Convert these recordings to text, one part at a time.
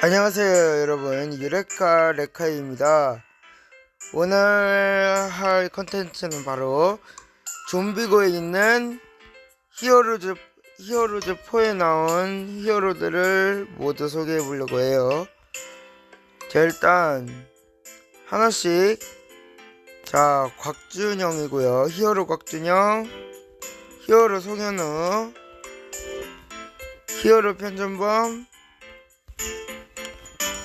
안녕하세요 여러분. 유레카 레카입니다. 오늘 할 컨텐츠는 바로 좀비고에 있는 히어로즈 히어로즈 4에 나온 히어로들을 모두 소개해 보려고 해요. 자 일단 하나씩. 자 곽준영이고요. 히어로 곽준영 히어로 송현우 히어로 편전범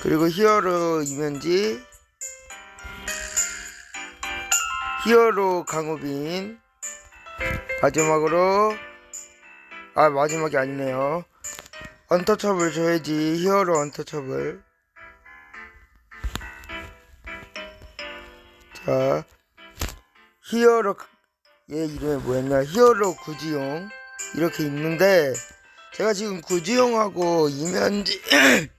그리고 히어로 이면지. 히어로 강우빈. 마지막으로 아 마지막이 아니네요. 언터처블 줘야지. 히어로 언터처블. 자 히어로 얘 이름이 뭐였냐? 히어로 구지용. 이렇게 있는데 제가 지금 구지용하고 이면지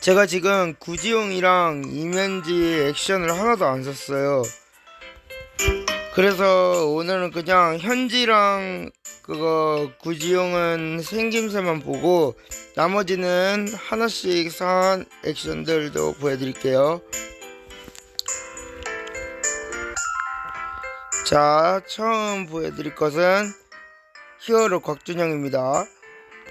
제가 지금 구지용이랑 이면지 액션을 하나도 안 썼어요. 그래서 오늘은 그냥 현지랑 그거 구지용은 생김새만 보고 나머지는 하나씩 산 액션들도 보여드릴게요. 자, 처음 보여드릴 것은 히어로 곽준영입니다.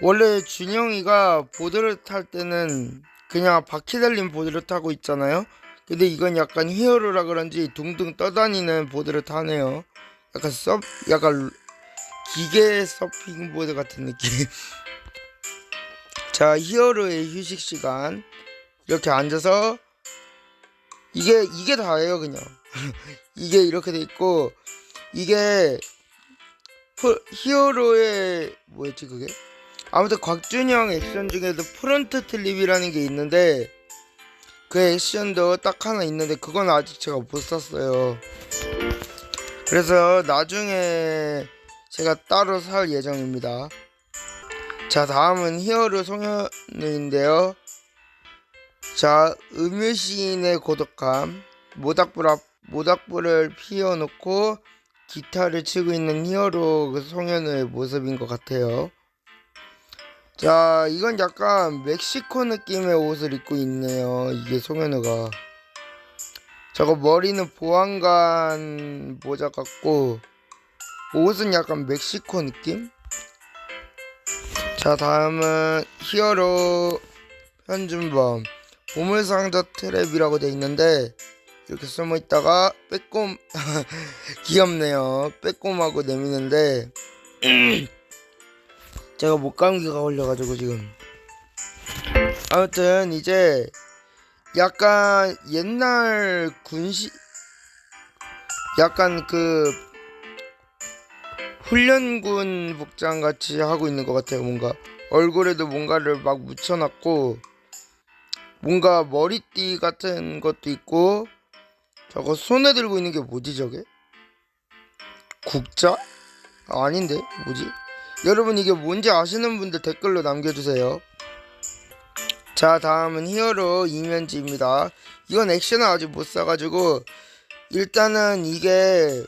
원래 준영이가 보드를 탈 때는 그냥 바퀴 달린 보드를 타고 있잖아요. 근데 이건 약간 히어로라 그런지 둥둥 떠다니는 보드를 타네요. 약간 서 약간 기계 서핑 보드 같은 느낌. 자, 히어로의 휴식 시간 이렇게 앉아서 이게 이게 다예요, 그냥. 이게 이렇게 돼 있고 이게 프- 히어로의 뭐였지 그게? 아무튼 곽준영 액션 중에도 프론트 틀립이라는 게 있는데 그 액션도 딱 하나 있는데 그건 아직 제가 못 샀어요. 그래서 나중에 제가 따로 살 예정입니다. 자 다음은 히어로 송현우인데요. 자 음유시인의 고독함 모닥불 앞 모닥불을 피워놓고 기타를 치고 있는 히어로 그 송현우의 모습인 것 같아요. 자, 이건 약간 멕시코 느낌의 옷을 입고 있네요. 이게 송현우가. 저거 머리는 보안관 모자 같고, 옷은 약간 멕시코 느낌? 자, 다음은 히어로 현준범. 보물상자 트랩이라고 돼 있는데, 이렇게 숨어 있다가 빼꼼, 귀엽네요. 빼꼼하고 내미는데, 제가 목감기가 걸려가지고 지금. 아무튼 이제 약간 옛날 군시 약간 그 훈련군 복장 같이 하고 있는 것 같아요 뭔가. 얼굴에도 뭔가를 막 묻혀놨고 뭔가 머리띠 같은 것도 있고 저거 손에 들고 있는 게 뭐지 저게? 국자? 아, 아닌데? 뭐지 여러분 이게 뭔지 아시는 분들 댓글로 남겨주세요. 자 다음은 히어로 이면지입니다. 이건 액션을 아직 못 사가지고 일단은 이게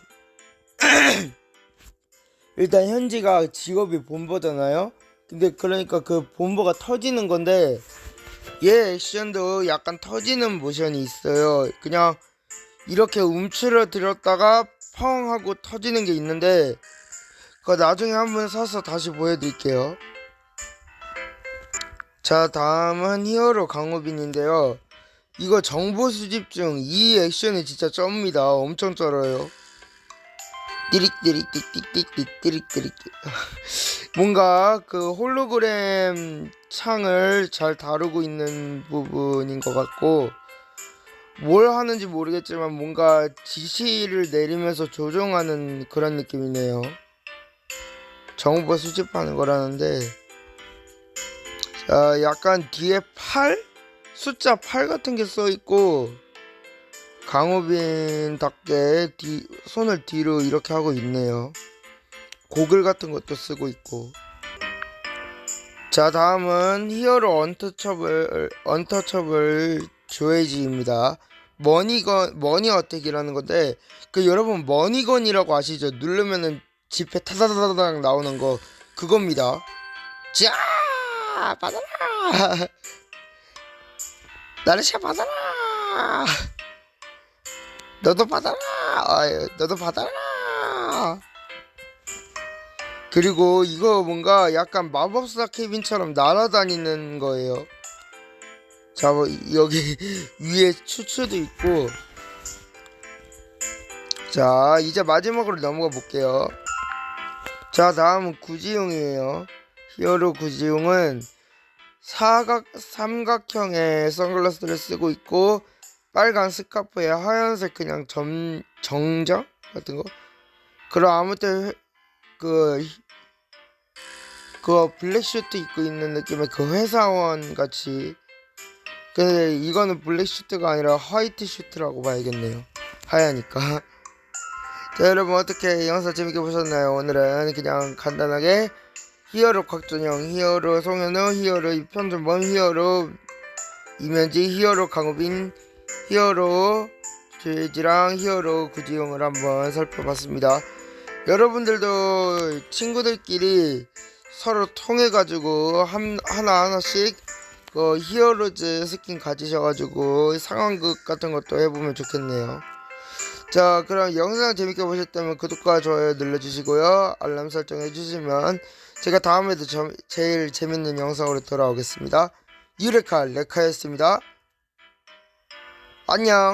일단 현지가 직업이 본보잖아요. 근데 그러니까 그 본보가 터지는 건데 얘 액션도 약간 터지는 모션이 있어요. 그냥 이렇게 움츠러 들었다가 펑 하고 터지는 게 있는데 그거 나중에 한번 사서 다시 보여드릴게요. 자, 다음은 히어로 강호빈인데요. 이거 정보 수집 중 이 액션이 진짜 쩝니다. 엄청 쩔어요. 띠릭띠릭띠릭띠릭 띠릭띠릭 뭔가 그 홀로그램 창을 잘 다루고 있는 부분인 것 같고 뭘 하는지 모르겠지만 뭔가 지시를 내리면서 조종하는 그런 느낌이네요. 정보 수집하는 거라는데 자 약간 뒤에 8? 숫자 8 같은 게 써 있고 강호빈답게 뒤, 손을 뒤로 이렇게 하고 있네요. 고글 같은 것도 쓰고 있고. 자 다음은 히어로 언터처블 언터처블 조에지입니다. 머니건 머니 어택이라는 건데 그 여러분 머니건이라고 아시죠? 누르면은 지폐 타다다다닥 나오는 거 그겁니다. 자 받아라. 나르샤 받아라! 너도 받아라! 아유, 너도 받아라! 그리고 이거 뭔가 약간 마법사 케빈처럼 날아다니는 거예요. 자 뭐, 여기 위에 추추도 있고. 자 이제 마지막으로 넘어가 볼게요 자 다음은 구지용이에요. 히어로 구지용은 사각 삼각형의 선글라스를 쓰고 있고 빨간 스카프에 하얀색 그냥 점 정장 같은 거? 그럼 아무튼 그 그거 블랙슈트 입고 있는 느낌의 그 회사원 같이. 근데 이거는 블랙슈트가 아니라 화이트 슈트라고 봐야겠네요. 하얘니까 자 여러분 어떻게 영상 재밌게 보셨나요 오늘은 그냥 간단하게 히어로 곽준영, 히어로 송현우, 히어로 편준범, 히어로 이면지, 히어로 강우빈, 히어로 죄지랑 히어로 구지용을 한번 살펴봤습니다. 여러분들도 친구들끼리 서로 통해가지고 한, 하나하나씩 그 히어로즈 스킨 가지셔가지고 상황극 같은 것도 해보면 좋겠네요. 자 그럼 영상 재밌게 보셨다면 구독과 좋아요 눌러주시고요. 알람 설정 해주시면 제가 다음에도 저- 제일 재밌는 영상으로 돌아오겠습니다. 유레카 레카였습니다. 안녕